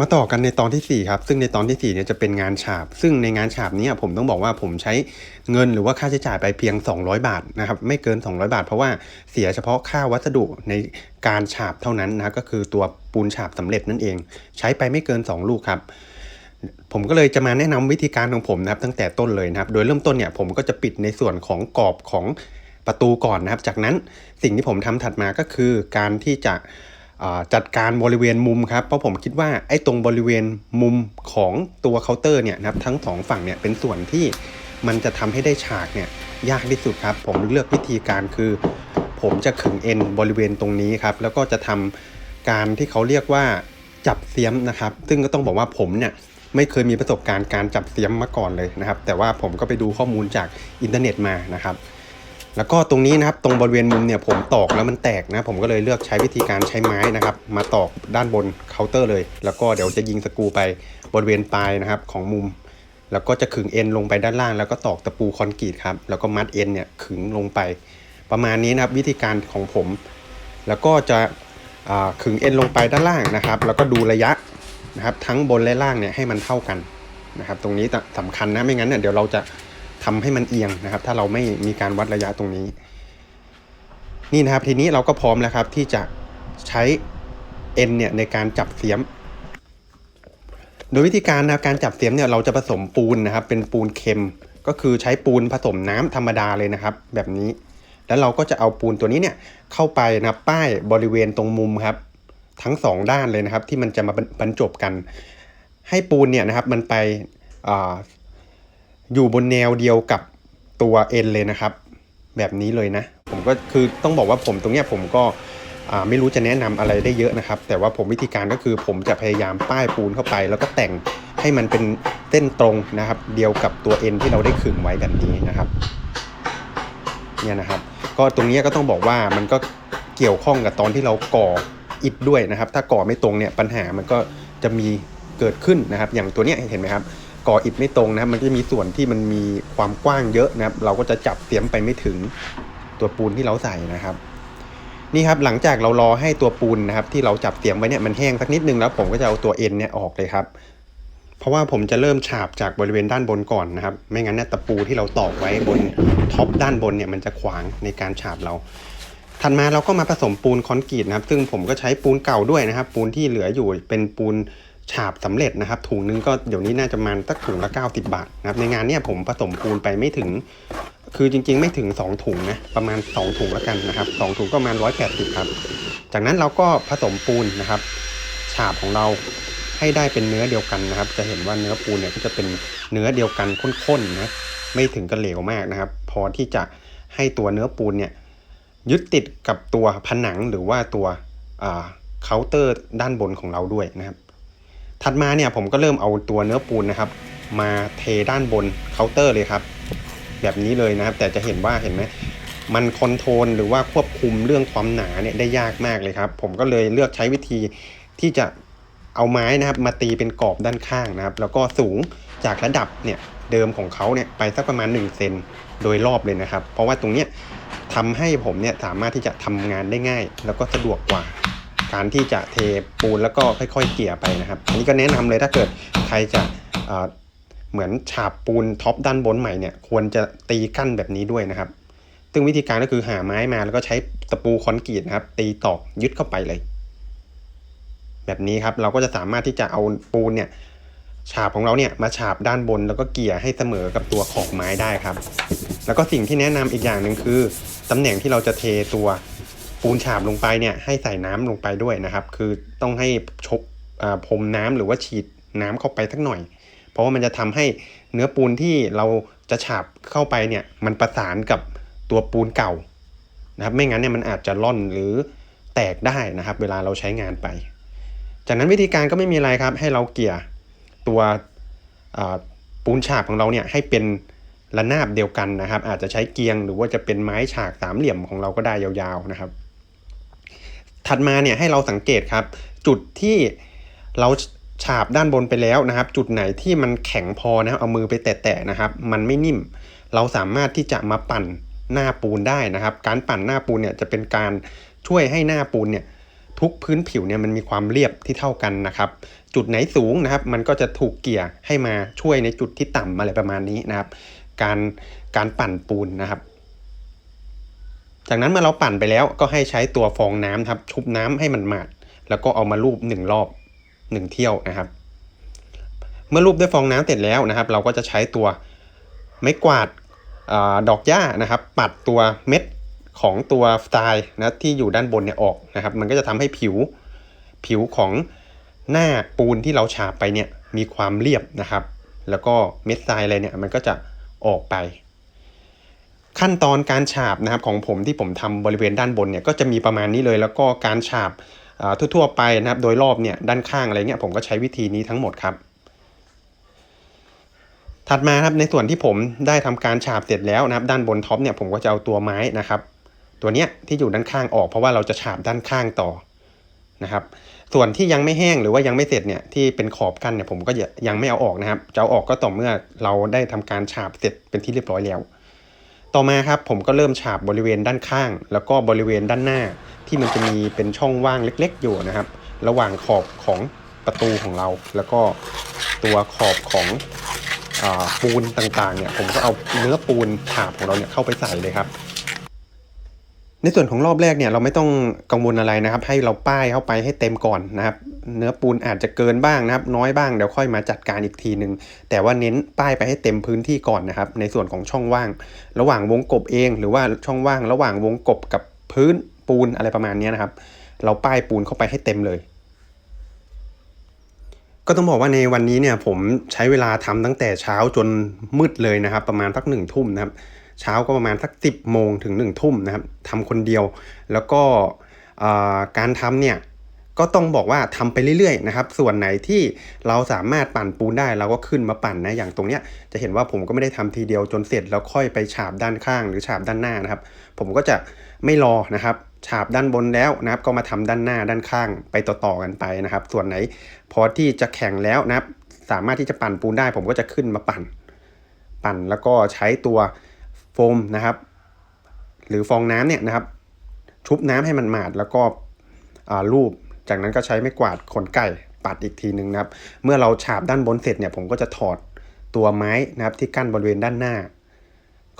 มาต่อกันในตอนที่ 4 ครับ ซึ่งในตอนที่4เนี่ยจะเป็นงานฉาบ ซึ่งในงานฉาบนี้ผมต้องบอกว่าผมใช้เงินหรือว่าค่าใช้จ่ายไปเพียง 200 บาทนะครับไม่เกิน 200 บาท เพราะว่าเสียเฉพาะค่าวัสดุในการฉาบเท่านั้นนะก็คือตัวปูนฉาบสำเร็จนั่นเอง ใช้ไปไม่เกิน 2 ลูกครับ ผมก็เลยจะมาแนะนำวิธีการของผมนะครับตั้งแต่ต้นเลยนะครับโดยเริ่มต้นเนี่ยผมก็จะปิดในส่วนของกรอบของประตูก่อนนะครับ จากนั้นสิ่งที่ผมทำถัดมาก็คือการที่จะ จัดการบริเวณมุมครับเพราะผมคิดว่าไอ้ตรงบริเวณมุมของตัวเคาน์เตอร์เนี่ยนะครับทั้งสองฝั่งเนี่ยเป็นส่วนที่มันจะทำให้ได้ฉากเนี่ยยากที่สุดครับ ผมเลือกวิธีการคือ ผมจะขึงเอ็นบริเวณตรงนี้ครับ แล้วก็จะทำการที่เขาเรียกว่าจับเสียมนะครับ ซึ่งก็ต้องบอกว่าผมเนี่ยไม่เคยมีประสบการณ์การจับเสียมมาก่อนเลยนะครับ แต่ว่าผมก็ไปดูข้อมูลจากอินเทอร์เน็ตมานะครับ แล้วก็ตรงนี้นะครับตรงบริเวณมุมเนี่ยผมตอกแล้วมันแตกนะ ผมก็เลยเลือกใช้วิธีการใช้ไม้นะครับ มาตอกด้านบนเคาน์เตอร์เลย แล้วก็เดี๋ยวจะยิงสกูไปบริเวณปลายนะครับของมุม แล้วก็จะขึงเอ็นลงไปด้านล่าง แล้วก็ตอกตะปูคอนกรีตครับแล้วก็มัดเอ็นเนี่ยขึงลงไป ประมาณนี้นะครับวิธีการของผม แล้วก็จะขึงเอ็นลงไปด้านล่างนะครับ แล้วก็ดูระยะนะครับทั้งบนและล่างเนี่ยให้มันเท่ากันนะครับ ตรงนี้สำคัญนะไม่งั้นเนี่ยเดี๋ยวเราจะ ทำให้มันเอียงนะครับ ถ้าเราไม่มีการวัดระยะตรงนี้ นี่นะครับทีนี้เราก็พร้อมแล้วครับที่จะใช้เอ็นเนี่ยในการจับเสียม โดยวิธีการนะการจับเสียมเนี่ยเราจะผสมปูนนะครับ เป็นปูนเค็มก็คือใช้ปูนผสมน้ำธรรมดาเลยนะครับ แบบนี้ แล้วเราก็จะเอาปูนตัวนี้เนี่ยเข้าไปนะป้ายบริเวณตรงมุมครับ ทั้งสองด้านเลยนะครับ ที่มันจะมาบรรจบกัน ให้ปูนเนี่ยนะครับมันไป อยู่บนแนวเดียวกับตัวเอ็นเลยนะครับ แบบนี้เลยนะ ผมก็คือต้องบอกว่าผมตรงเนี้ยผมก็ไม่รู้จะแนะนำอะไรได้เยอะนะครับ แต่ว่าผมวิธีการก็คือผมจะพยายามป้ายปูนเข้าไป แล้วก็แต่งให้มันเป็นเส้นตรงนะครับ เดียวกับตัวเอ็นที่เราได้ขึงไว้แบบนี้นะครับเนี่ยนะครับ ก็ตรงนี้ก็ต้องบอกว่ามันก็เกี่ยวข้องกับตอนที่เราก่ออิฐด้วยนะครับ ถ้าก่อไม่ตรงเนี่ยปัญหามันก็จะมีเกิดขึ้นนะครับ อย่างตัวเนี้ยเห็นไหมครับ ก่ออิฐไม่ตรงนะครับ มันจะมีส่วนที่มันมีความกว้างเยอะนะครับ เราก็จะจับเสียมไปไม่ถึงตัวปูนที่เราใส่นะครับ นี่ครับหลังจากเรารอให้ตัวปูนนะครับ ที่เราจับเสียมไว้เนี่ยมันแห้งสักนิดนึงแล้วผมก็จะเอาตัวเอ็นเนี่ยออกเลยครับ เพราะว่าผมจะเริ่มฉาบจากบริเวณด้านบนก่อนนะครับ ไม่งั้นเนี่ยตะปูที่เราตอกไว้บนท็อปด้านบนเนี่ยมันจะขวางในการฉาบเราถัดมาเราก็มาผสมปูนคอนกรีตนะครับ ซึ่งผมก็ใช้ปูนเก่าด้วยนะครับ ปูนที่เหลืออยู่เป็นปูน ฉาบสำเร็จนะครับ ถุงนึงก็เดี๋ยวนี้น่าจะมันสักถุงละ 90 บาทนะครับในงานเนี้ยผมผสมปูนไปไม่ถึง คือจริง ๆ ไม่ถึง 2 ถุงนะประมาณ 2 ถุงล้วกันนะครับ2ถุงก็ประมาณ 180 ครับ จากนั้นเราก็ผสมปูนนะครับ ฉาบของเราให้ได้เป็นเนื้อเดียวกันนะครับ จะเห็นว่าเนื้อปูนเนี่ยก็จะเป็นเนื้อเดียวกันข้นๆนะไม่ถึงกระเหลวมากนะครับ พอที่จะให้ตัวเนื้อปูนเนี่ยยึดติดกับตัวผนังหรือว่าตัวเคาน์เตอร์ด้านบนของเราด้วยนะครับ ถัดมาเนี่ยผมก็เริ่มเอาตัวเนื้อปูนนะครับ มาเทด้านบนเคาน์เตอร์เลยครับ แบบนี้เลยนะครับ แต่จะเห็นว่าเห็นไหมมันคอนโทรลหรือว่าควบคุมเรื่องความหนาเนี่ยได้ยากมากเลยครับ ผมก็เลยเลือกใช้วิธีที่จะเอาไม้นะครับ มาตีเป็นกรอบด้านข้างนะครับ แล้วก็สูงจากระดับเนี่ยเดิมของเขาเนี่ยไปสักประมาณ1เซนโดยรอบเลยนะครับ เพราะว่าตรงเนี้ยทำให้ผมเนี่ยสามารถที่จะทำงานได้ง่าย แล้วก็สะดวกกว่า การที่จะเทปูนแล้วก็ค่อย ๆ เกี่ยไปนะครับ อันนี้ก็แนะนำเลยถ้าเกิดใครจะเหมือนฉาบปูนท็อปด้านบนใหม่เนี่ยควรจะตีกั้นแบบนี้ด้วยนะครับ ซึ่งวิธีการก็คือหาไม้มาแล้วก็ใช้ตะปูคอนกรีตนะครับ ตีตอกยึดเข้าไปเลย แบบนี้ครับเราก็จะสามารถที่จะเอาปูนเนี่ยฉาบของเราเนี่ยมาฉาบด้านบนแล้วก็เกี่ยให้เสมอกับตัวขอบไม้ได้ครับ แล้วก็สิ่งที่แนะนำอีกอย่างหนึ่งคือตำแหน่งที่เราจะเทตัว ปูนฉาบลงไปเนี่ยให้ใส่น้ำลงไปด้วยนะครับ คือต้องให้ชกพรมน้ำหรือว่าฉีดน้ำเข้าไปสักหน่อย เพราะว่ามันจะทำให้เนื้อปูนที่เราจะฉาบเข้าไปเนี่ยมันประสานกับตัวปูนเก่านะครับไม่งั้นเนี่ยมันอาจจะล่อนหรือแตกได้นะครับ เวลาเราใช้งานไป จากนั้นวิธีการก็ไม่มีอะไรครับ ให้เราเกี่ยตัวปูนฉาบของเราเนี่ยให้เป็นระนาบเดียวกันนะครับ อาจจะใช้เกียงหรือว่าจะเป็นไม้ฉากสามเหลี่ยมของเราก็ได้ยาวๆนะครับ ถัดมาเนี่ยให้เราสังเกตครับ จุดที่เราฉาบด้านบนไปแล้วนะครับ จุดไหนที่มันแข็งพอนะเอามือไปแตะๆนะครับ มันไม่นิ่ม เราสามารถที่จะมาปั่นหน้าปูนได้นะครับ การปั่นหน้าปูนเนี่ยจะเป็นการช่วยให้หน้าปูนเนี่ยทุกพื้นผิวเนี่ยมันมีความเรียบที่เท่ากันนะครับ จุดไหนสูงนะครับ มันก็จะถูกเกี่ยให้มาช่วยในจุดที่ต่ำอะไรประมาณนี้นะครับ การการปั่นปูนนะครับ จากนั้นเมื่อเราปั่นไปแล้วก็ให้ใช้ตัวฟองน้ำครับชุบน้ำให้มันหมาด แล้วก็เอามาลูบหนึ่งรอบหนึ่งเที่ยวนะครับ เมื่อลูบด้วยฟองน้ำเสร็จแล้วนะครับ เราก็จะใช้ตัวไม้กวาดอดอกหญ้านะครับ ปัดตัวเม็ดของตัวทรายนะที่อยู่ด้านบนเนี่ยออกนะครับ มันก็จะทำให้ผิวผิวของหน้าปูนที่เราฉาบไปเนี่ยมีความเรียบนะครับ แล้วก็เม็ดทรายอะไรเนี่ยมันก็จะออกไป ขั้นตอนการฉาบนะครับของผมที่ผมทำบริเวณด้านบนเนี่ยก็จะมีประมาณนี้เลย แล้วก็การฉาบทั่วๆไปนะครับ โดยรอบเนี่ยด้านข้างอะไรเงี้ยผมก็ใช้วิธีนี้ทั้งหมดครับ ถัดมาครับในส่วนที่ผมได้ทำการฉาบเสร็จแล้วนะครับ ด้านบนท็อปเนี่ยผมก็จะเอาตัวไม้นะครับ ตัวเนี้ยที่อยู่ด้านข้างออกเพราะว่าเราจะฉาบด้านข้างต่อนะครับส่วนที่ยังไม่แห้งหรือว่ายังไม่เสร็จเนี่ยที่เป็นขอบกั้นเนี่ยผมก็ยังไม่เอาออกนะครับจะเอาออกก็ต่อเมื่อเราได้ทำการฉาบเสร็จเป็นที่เรียบร้อยแล้ว ต่อมาครับผมก็เริ่มฉาบบริเวณด้านข้าง แล้วก็บริเวณด้านหน้า ที่มันจะมีเป็นช่องว่างเล็ก ๆ อยู่นะครับ ระหว่างขอบของประตูของเรา แล้วก็ตัวขอบของอปูนต่างๆเนี่ยผมก็เอาเนื้อปูนฉาบของเราเนี่ยเข้าไปใส่เลยครับ ในส่วนของรอบแรกเนี่ยเราไม่ต้องกังวลอะไรนะครับ ให้เราป้ายเข้าไปให้เต็มก่อนนะครับ เนื้อปูนอาจจะเกินบ้างนะครับ น้อยบ้างเดี๋ยวค่อยมาจัดการอีกทีหนึ่งแต่ว่าเน้นป้ายไปให้เต็มพื้นที่ก่อนนะครับ ในส่วนของช่องว่าง ระหว่างวงกบเอง หรือว่าช่องว่าง ระหว่างวงกบกับพื้นปูนอะไรประมาณนี้นะครับ เราป้ายปูนเข้าไปให้เต็มเลยก็ต้องบอกว่าในวันนี้เนี่ยผมใช้เวลาทำตั้งแต่เช้าจนมืดเลยนะครับ ประมาณสักหนึ่งทุ่มนะครับ เช้าก็ประมาณสักสิบโมงถึงหนึ่งทุ่มนะครับทำคนเดียว แล้วก็การทำเนี่ยก็ต้องบอกว่าทำไปเรื่อยๆนะครับ ส่วนไหนที่เราสามารถปั่นปูนได้เราก็ขึ้นมาปั่นนะ อย่างตรงเนี้ยจะเห็นว่าผมก็ไม่ได้ทำทีเดียวจนเสร็จแล้วค่อยไปฉาบด้านข้างหรือฉาบด้านหน้านะครับ ผมก็จะไม่รอนะครับ ฉาบด้านบนแล้วนะครับ ก็มาทำด้านหน้าด้านข้างไปต่อๆกันไปนะครับ ส่วนไหนพอที่จะแข็งแล้วนะครับ สามารถที่จะปั่นปูนได้ ผมก็จะขึ้นมาปั่น ปั่นแล้วก็ใช้ตัว โฟมนะครับ หรือฟองน้ำเนี่ยนะครับ ชุบน้ำให้มันหมาดแล้วก็รูป จากนั้นก็ใช้ไม้กวาดขนไก่ปัดอีกทีหนึ่งนะครับ เมื่อเราฉาบด้านบนเสร็จเนี่ยผมก็จะถอดตัวไม้นะครับที่กั้นบริเวณด้านหน้า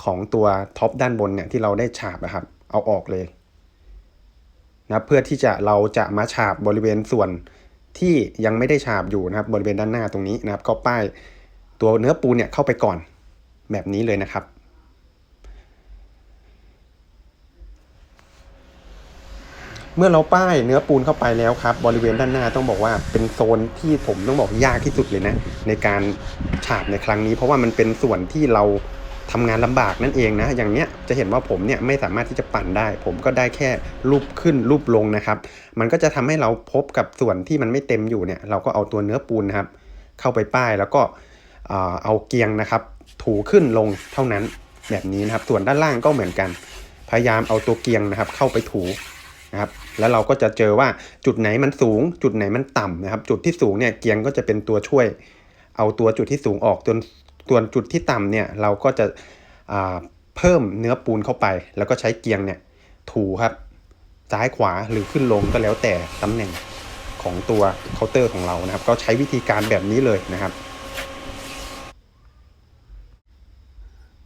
ของตัวท็อปด้านบนเนี่ยที่เราได้ฉาบนะครับ เอาออกเลยนะเพื่อที่จะเราจะมาฉาบบริเวณส่วนที่ยังไม่ได้ฉาบอยู่นะครับ บริเวณด้านหน้าตรงนี้นะครับ ก็ป้ายตัวเนื้อปูเนี่ยเข้าไปก่อนแบบนี้เลยนะครับ เมื่อเราป้ายเนื้อปูนเข้าไปแล้วครับ บริเวณด้านหน้าต้องบอกว่าเป็นโซนที่ผมต้องบอกยากที่สุดเลยนะ ในการฉาบในครั้งนี้ เพราะว่ามันเป็นส่วนที่เราทำงานลำบากนั่นเองนะ อย่างเนี้ยจะเห็นว่าผมเนี่ยไม่สามารถที่จะปั่นได้ ผมก็ได้แค่รูปขึ้นรูปลงนะครับ มันก็จะทำให้เราพบกับส่วนที่มันไม่เต็มอยู่เนี่ย เราก็เอาตัวเนื้อปูนนะครับ เข้าไปป้ายแล้วก็เอาเกียงนะครับ ถูขึ้นลงเท่านั้นแบบนี้นะครับ ส่วนด้านล่างก็เหมือนกัน พยายามเอาตัวเกียงนะครับ เข้าไปถูนะครับ แล้วเราก็จะเจอว่าจุดไหนมันสูง จุดไหนมันต่ำนะครับ จุดที่สูงเนี่ยเกียงก็จะเป็นตัวช่วย เอาตัวจุดที่สูงออกจนส่วนจุดที่ต่ำเนี่ยเราก็จะเพิ่มเนื้อปูนเข้าไป แล้วก็ใช้เกียงเนี่ยถูครับซ้ายขวาหรือขึ้นลงก็แล้วแต่ตำแหน่งของตัวเคาน์เตอร์ของเรานะครับ ก็ใช้วิธีการแบบนี้เลยนะครับ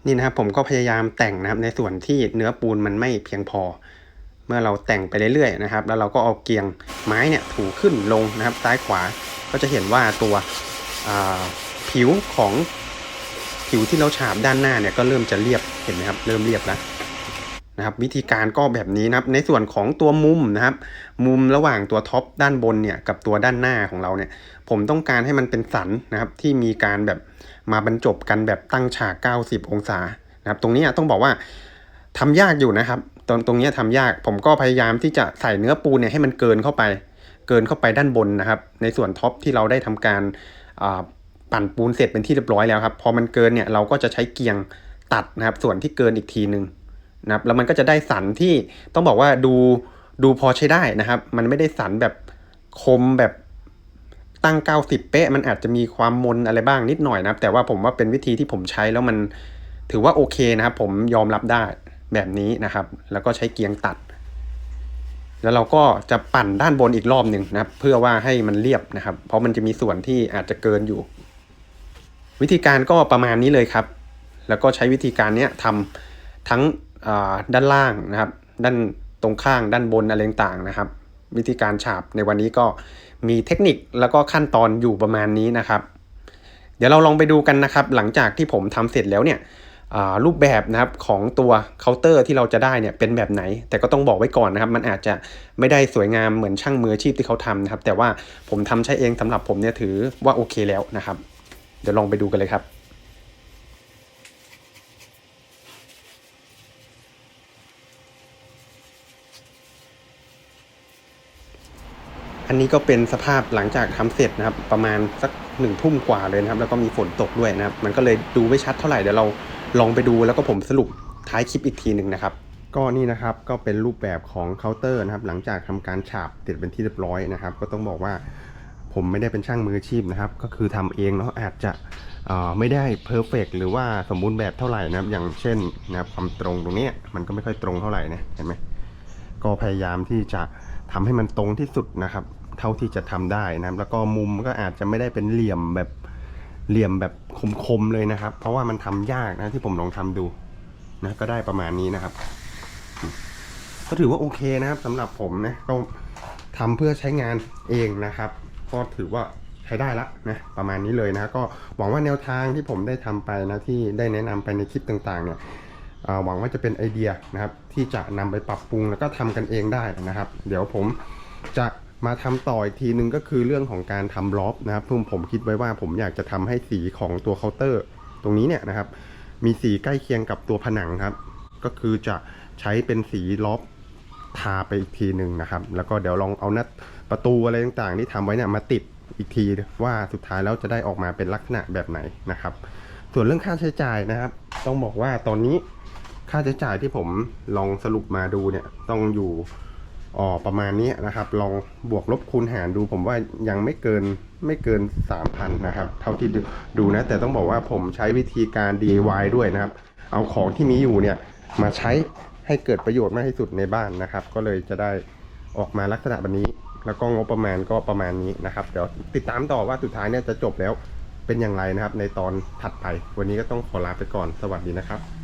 นี่นะครับผมก็พยายามแต่งนะครับในส่วนที่เนื้อปูนมันไม่เพียงพอ เมื่อเราแต่งไปเรื่อยๆนะครับ แล้วเราก็เอาเกียงไม้เนี่ยถูขึ้นลงนะครับ ซ้ายขวาก็จะเห็นว่าตัวผิวของผิวที่เราฉาบด้านหน้าเนี่ยก็เริ่มจะเรียบเห็นไหมครับเริ่มเรียบแล้วนะครับวิธีการก็แบบนี้นะครับในส่วนของตัวมุมนะครับ มุมระหว่างตัวท็อปด้านบนเนี่ยกับตัวด้านหน้าของเราเนี่ย ผมต้องการให้มันเป็นสันนะครับที่มีการแบบมาบรรจบกันแบบตั้งฉาก 90 องศานะครับ ตรงนี้ต้องบอกว่าทำยากอยู่นะครับ ตรงตรงนี้ทำยากผมก็พยายามที่จะใส่เนื้อปูเนี่ยให้มันเกินเข้าไป เกินเข้าไปด้านบนนะครับ ในส่วนท็อปที่เราได้ทำการปั่นปูนเสร็จเป็นที่เรียบร้อยแล้วครับ พอมันเกินเนี่ยเราก็จะใช้เกียงตัดนะครับ ส่วนที่เกินอีกทีหนึ่งนะครับ แล้วมันก็จะได้สันที่ต้องบอกว่าดูดูพอใช้ได้นะครับ มันไม่ได้สันแบบคมแบบตั้ง 90 เป๊ะ มันอาจจะมีความมนอะไรบ้างนิดหน่อยนะครับ แต่ว่าผมว่าเป็นวิธีที่ผมใช้แล้วมันถือว่าโอเคนะครับ ผมยอมรับได้ แบบนี้นะครับ แล้วก็ใช้เกียงตัด แล้วเราก็จะปั่นด้านบนอีกรอบหนึ่งนะครับ เพื่อว่าให้มันเรียบนะครับ เพราะมันจะมีส่วนที่อาจจะเกินอยู่ วิธีการก็ประมาณนี้เลยครับ แล้วก็ใช้วิธีการนี้ทำทั้งด้านล่างนะครับ ด้านตรงข้างด้านบนอะไรต่างๆนะครับ วิธีการฉาบในวันนี้ก็มีเทคนิคแล้วก็ขั้นตอนอยู่ประมาณนี้นะครับ เดี๋ยวเราลองไปดูกันนะครับ หลังจากที่ผมทำเสร็จแล้วเนี่ย รูปแบบนะครับของตัวเคาน์เตอร์ที่เราจะได้เนี่ยเป็นแบบไหน แต่ก็ต้องบอกไว้ก่อนนะครับ มันอาจจะไม่ได้สวยงามเหมือนช่างมืออาชีพที่เขาทำนะครับ แต่ว่าผมทำใช้เองสำหรับผมเนี่ยถือว่าโอเคแล้วนะครับ เดี๋ยวลองไปดูกันเลยครับอันนี้ก็เป็นสภาพหลังจากทำเสร็จนะครับ ประมาณสักหนึ่งทุ่มกว่าเลยนะครับ แล้วก็มีฝนตกด้วยนะครับ มันก็เลยดูไม่ชัดเท่าไหร่เดี๋ยวเรา ลองไปดูแล้วก็ผมสรุปท้ายคลิปอีกทีหนึ่งนะครับ ก็นี่นะครับก็เป็นรูปแบบของเคาน์เตอร์นะครับ หลังจากทำการฉาบเสร็จเป็นที่เรียบร้อยนะครับ ก็ต้องบอกว่าผมไม่ได้เป็นช่างมืออาชีพนะครับ ก็คือทำเองเนาะอาจจะไม่ได้เพอร์เฟกหรือว่าสมบูรณ์แบบเท่าไหร่นะครับ อย่างเช่นนะครับความตรงตรงนี้มันก็ไม่ค่อยตรงเท่าไหร่นะเห็นไหมก็พยายามที่จะทำให้มันตรงที่สุดนะครับ เท่าที่จะทำได้นะครับ แล้วก็มุมก็อาจจะไม่ได้เป็นเหลี่ยมแบบ เหลี่ยมแบบคมๆเลยนะครับ เพราะว่ามันทำยากนะที่ผมลองทำดูนะก็ได้ประมาณนี้นะครับ ก็ถือว่าโอเคนะครับสำหรับผมนะก็ทำเพื่อใช้งานเองนะครับ ก็ถือว่าใช้ได้ละนะประมาณนี้เลยนะก็หวังว่าแนวทางที่ผมได้ทำไปนะที่ได้แนะนำไปในคลิปต่างๆเนี่ยหวังว่าจะเป็นไอเดียนะครับ ที่จะนำไปปรับปรุงแล้วก็ทำกันเองได้นะครับ เดี๋ยวผมจะ มาทำต่ออีกทีนึงก็คือเรื่องของการทำล็อบนะครับซึ่งผมคิดไว้ว่าผมอยากจะทำให้สีของตัวเคาน์เตอร์ ตรงนี้เนี่ยนะครับ มีสีใกล้เคียงกับตัวผนังครับ ก็คือจะใช้เป็นสีล็อบทาไปอีกทีหนึ่งนะครับ แล้วก็เดี๋ยวลองเอาหน้าประตูอะไรต่างๆ ที่ทำไว้เนี่ยมาติดอีกทีว่าสุดท้ายแล้วจะได้ออกมาเป็นลักษณะแบบไหนนะครับ ส่วนเรื่องค่าใช้จ่ายนะครับ ต้องบอกว่าตอนนี้ค่าใช้จ่ายที่ผมลองสรุปมาดูเนี่ยต้องอยู่ อ๋อประมาณนี้นะครับ ลองบวกลบคูณหารดู ผมว่ายังไม่เกินไม่เกิน 3,000 นะครับ เท่าที่ดูดูนะ แต่ต้องบอกว่าผมใช้วิธีการ DIY ด้วยนะครับ เอาของที่มีอยู่เนี่ยมาใช้ให้เกิดประโยชน์มากที่สุดในบ้านนะครับ ก็เลยจะได้ออกมาลักษณะแบบนี้ แล้วก็งบประมาณก็ประมาณนี้นะครับ เดี๋ยวติดตามต่อว่าสุดท้ายเนี่ยจะจบแล้วเป็นอย่างไรนะครับ ในตอนถัดไป วันนี้ก็ต้องขอลาไปก่อน สวัสดีนะครับ